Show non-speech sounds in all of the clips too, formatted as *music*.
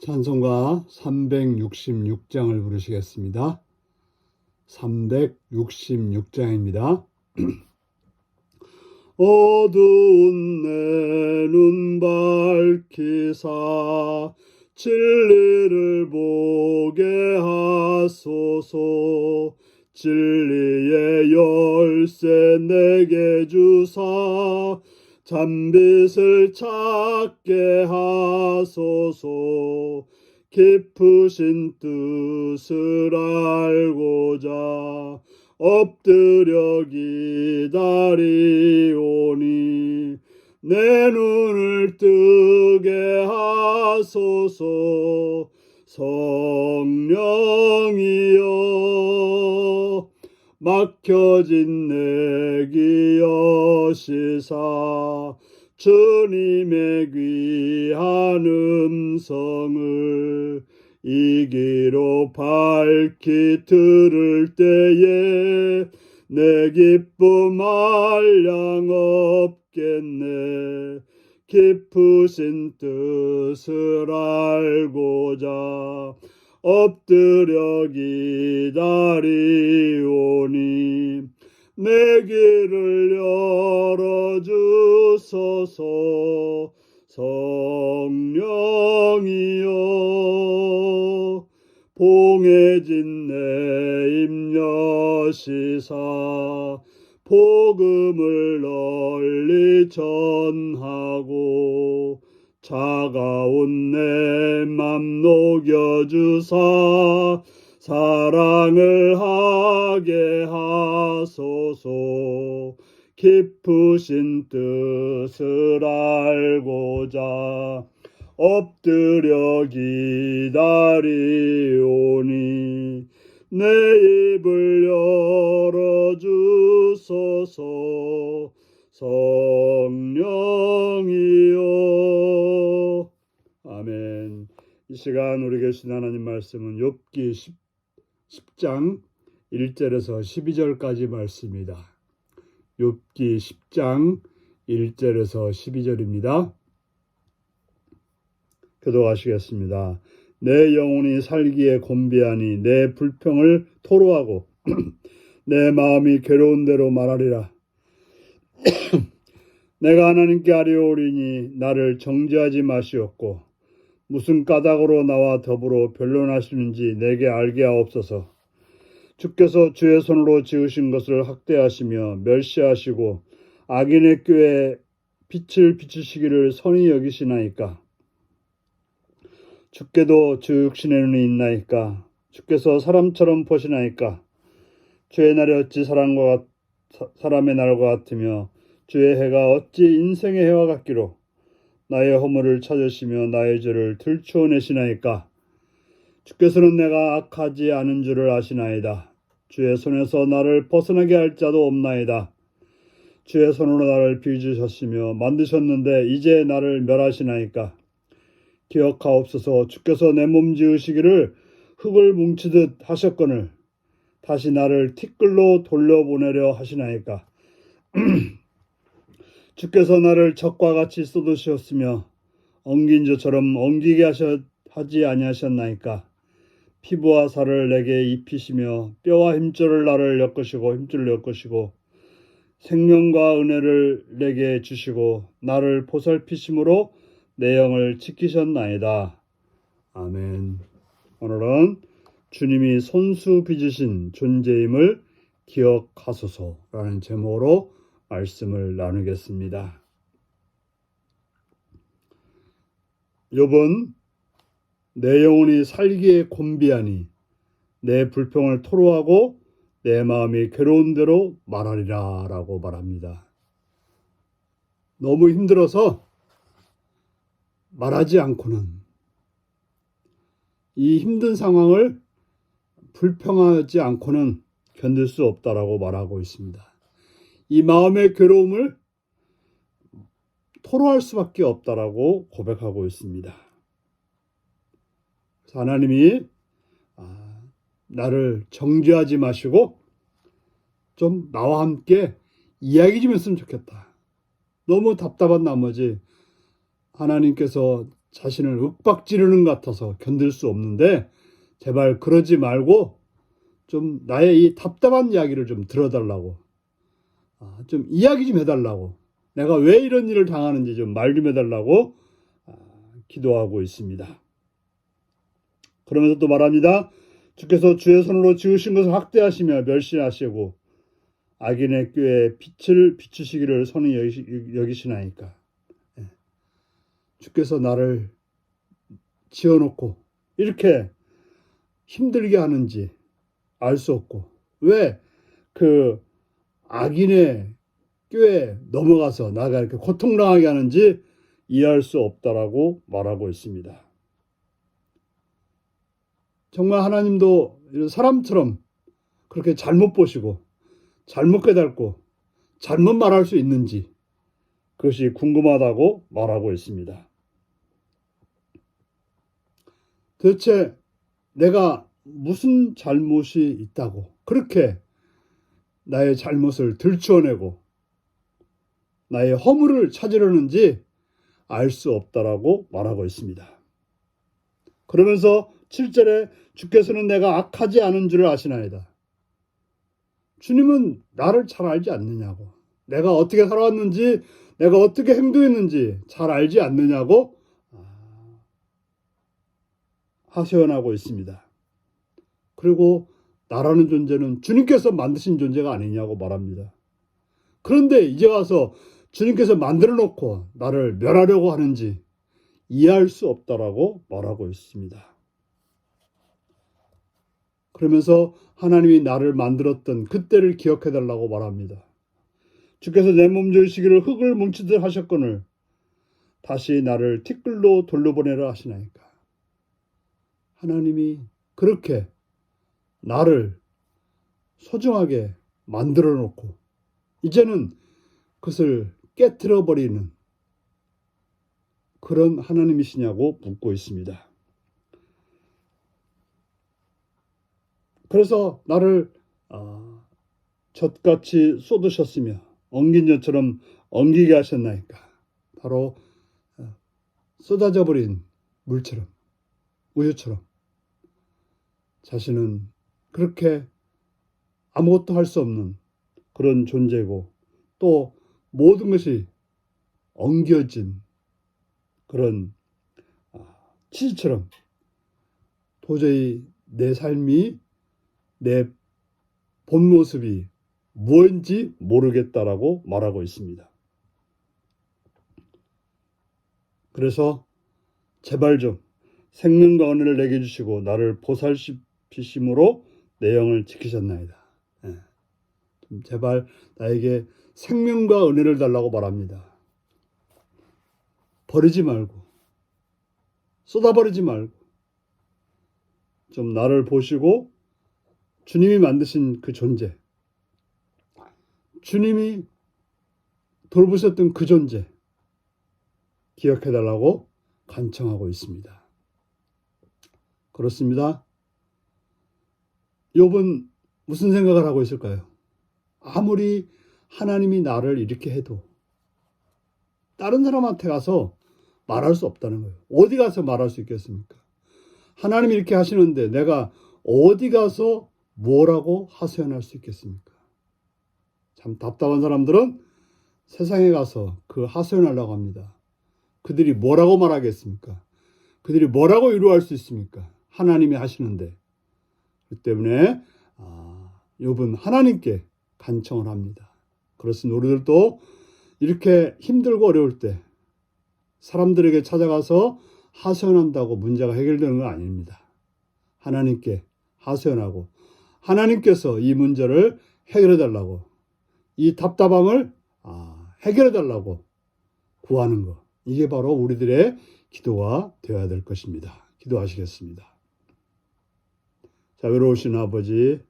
찬송가 366장을 부르시겠습니다. 366장입니다. *clears throat* 어두운 내 눈 밝히사 진리를 보게 하소서 진리의 열쇠 내게 주사 잠빛을 찾게 하소서. 깊으신 뜻을 알고자 엎드려 기다리오니 내 눈을 뜨게 하소서. 성령이여 막혀진 내 기여시사. 주님의 귀한 음성을 이기로 밝히 들을 때에 내 기쁨 알량 없겠네. 깊으신 뜻을 알고자 엎드려 기다리오니 내 길을 열어주소서. 성령이여 봉해진 내 입녀시사 복음을 널리 전하고 차가운 내 맘 녹여주사 사랑을 하게 하소서. 깊으신 뜻을 알고자 엎드려 기다리오니 내 입을 시간 우리 계신 하나님 말씀은 욥기 10, 10 장 1절에서 12절까지 말씀입니다. 욥기 10장 1절에서 12절입니다. 교도하시겠습니다. 내 영혼이 살기에 곤비하니 내 불평을 토로하고 *clears throat* 내 마음이 괴로운 대로 말하리라. *clears throat* 내가 하나님께 아뢰오리니 나를 정죄하지 마시옵고 무슨 까닭으로 나와 더불어 변론하시는지 내게 알게 하옵소서. 주께서 주의 손으로 지으신 것을 학대하시며 멸시하시고 악인의 꾀에 빛을 비추시기를 선히 여기시나이까. 주께도 주 육신의 눈이 있나이까. 주께서 사람처럼 보시나이까. 주의 날이 어찌 사람과 같, 사람의 날과 같으며 주의 해가 어찌 인생의 해와 같기로 나의 허물을 찾으시며 나의 죄를 들추어내시나이까. 주께서는 내가 악하지 않은 줄을 아시나이다. 주의 손에서 나를 벗어나게 할 자도 없나이다. 주의 손으로 나를 빚으셨으며 만드셨는데 이제 나를 멸하시나이까. 기억하옵소서 주께서 내 몸 지으시기를 흙을 뭉치듯 하셨거늘 다시 나를 티끌로 돌려보내려 하시나이까. *clears throat* 주께서 나를 적과 같이 쏟으셨으며 엉긴 저처럼 엉기게 하셨, 하지 아니하셨나이까. 피부와 살을 내게 입히시며 뼈와 힘줄을 나를 엮으시고 힘줄을 엮으시고 생명과 은혜를 내게 주시고 나를 보살피심으로 내 영을 지키셨나이다. 아멘. 오늘은 주님이 손수 빚으신 존재임을 기억하소서라는 제목으로 말씀을 나누겠습니다. 욥은 내 영혼이 살기에 곤비하니 내 불평을 토로하고 내 마음이 괴로운 대로 말하리라 라고 말합니다. 너무 힘들어서 말하지 않고는 이 힘든 상황을 불평하지 않고는 견딜 수 없다라고 말하고 있습니다. 이 마음의 괴로움을 토로할 수밖에 없다라고 고백하고 있습니다. 하나님이 아, 나를 정죄하지 마시고 좀 나와 함께 이야기 좀 했으면 좋겠다. 너무 답답한 나머지 하나님께서 자신을 윽박 지르는 것 같아서 견딜 수 없는데 제발 그러지 말고 좀 나의 이 답답한 이야기를 좀 들어달라고 아, 좀 이야기 좀 해달라고 내가 왜 이런 일을 당하는지 좀 말좀 해달라고 아, 기도하고 있습니다. 그러면서 또 말합니다. 주께서 주의 손으로 지으신 것을 학대하시며 멸시하시고 악인의 꾀에 빛을 비추시기를 선히 여기시- 여기시나이까. 예. 주께서 나를 지어놓고 이렇게 힘들게 하는지 알 수 없고 왜 그 악인의 꾀에 넘어가서 나가 이렇게 고통당하게 하는지 이해할 수 없다라고 말하고 있습니다. 정말 하나님도 사람처럼 그렇게 잘못 보시고 잘못 깨닫고 잘못 말할 수 있는지 그것이 궁금하다고 말하고 있습니다. 도대체 내가 무슨 잘못이 있다고 그렇게 나의 잘못을 들추어내고 나의 허물을 찾으려는지 알 수 없다라고 말하고 있습니다. 그러면서 7절에 주께서는 내가 악하지 않은 줄을 아시나이다. 주님은 나를 잘 알지 않느냐고. 내가 어떻게 살아왔는지, 내가 어떻게 행동했는지 잘 알지 않느냐고 아, 하소연하고 있습니다. 그리고 나라는 존재는 주님께서 만드신 존재가 아니냐고 말합니다. 그런데 이제 와서 주님께서 만들어 놓고 나를 멸하려고 하는지 이해할 수 없다라고 말하고 있습니다. 그러면서 하나님이 나를 만들었던 그때를 기억해 달라고 말합니다. 주께서 내몸 지으시기를 흙을 뭉치듯 하셨거늘 다시 나를 티끌로 돌려보내라 하시나이까. 하나님이 그렇게 나를 소중하게 만들어 놓고 이제는 그것을 깨뜨려 버리는 그런 하나님이시냐고 묻고 있습니다. 그래서 나를 아, 젖같이 쏟으셨으며 엉긴 젖처럼 엉기게 하셨나이까. 바로 어, 쏟아져 버린 물처럼 우유처럼 자신은 그렇게 아무것도 할 수 없는 그런 존재고 또 모든 것이 엉겨진 그런 아, 치즈처럼 도저히 내 삶이 내 본 모습이 무엇인지 모르겠다라고 말하고 있습니다. 그래서 제발 좀 생명과 은혜를 내게 주시고 나를 보살피심으로 내 영을 지키셨나이다. 예. 좀 제발 나에게 생명과 은혜를 달라고 말합니다. 버리지 말고 쏟아버리지 말고 좀 나를 보시고 주님이 만드신 그 존재 주님이 돌보셨던 그 존재 기억해 달라고 간청하고 있습니다. 그렇습니다. 욥은 무슨 생각을 하고 있을까요? 아무리 하나님이 나를 이렇게 해도 다른 사람한테 가서 말할 수 없다는 거예요. 어디 가서 말할 수 있겠습니까? 하나님이 이렇게 하시는데 내가 어디 가서 뭐라고 하소연할 수 있겠습니까? 참 답답한 사람들은 세상에 가서 그 하소연하려고 합니다. 그들이 뭐라고 말하겠습니까? 그들이 뭐라고 위로할 수 있습니까? 하나님이 하시는데. 그 때문에 아, 욥은 하나님께 간청을 합니다. 그렇습니다. 우리들도 이렇게 힘들고 어려울 때 사람들에게 찾아가서 하소연한다고 문제가 해결되는 건 아닙니다. 하나님께 하소연하고 하나님께서 이 문제를 해결해 달라고 이 답답함을 아, 해결해 달라고 구하는 것 이게 바로 우리들의 기도가 되어야 될 것입니다. 기도하시겠습니다. 자 외로우신 아버지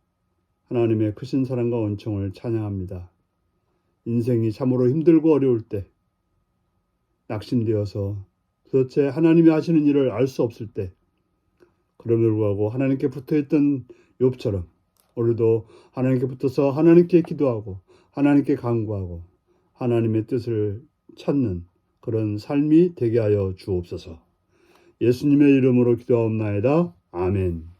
하나님의 크신 사랑과 원청을 찬양합니다. 인생이 참으로 힘들고 어려울 때 낙심되어서 도대체 하나님이 하시는 일을 알 수 없을 때 그럼에도 불구하고 하나님께 붙어있던 욥처럼 오늘도 하나님께 붙어서 하나님께 기도하고 하나님께 간구하고 하나님의 뜻을 찾는 그런 삶이 되게 하여 주옵소서. 예수님의 이름으로 기도하옵나이다. 아멘.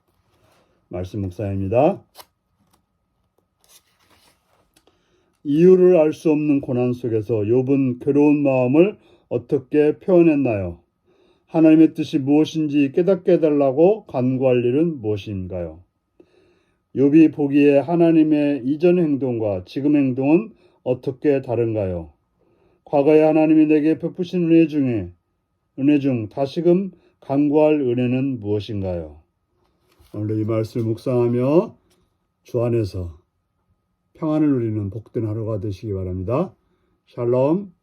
말씀 묵상입니다. 이유를 알 수 없는 고난 속에서 욥은 괴로운 마음을 어떻게 표현했나요? 하나님의 뜻이 무엇인지 깨닫게 해달라고 간구할 일은 무엇인가요? 욥이 보기에 하나님의 이전 행동과 지금 행동은 어떻게 다른가요? 과거에 하나님이 내게 베푸신 은혜 중에 은혜 중 다시금 간구할 은혜는 무엇인가요? 오늘 이 말씀을 묵상하며 주 안에서 평안을 누리는 복된 하루가 되시기 바랍니다. 샬롬.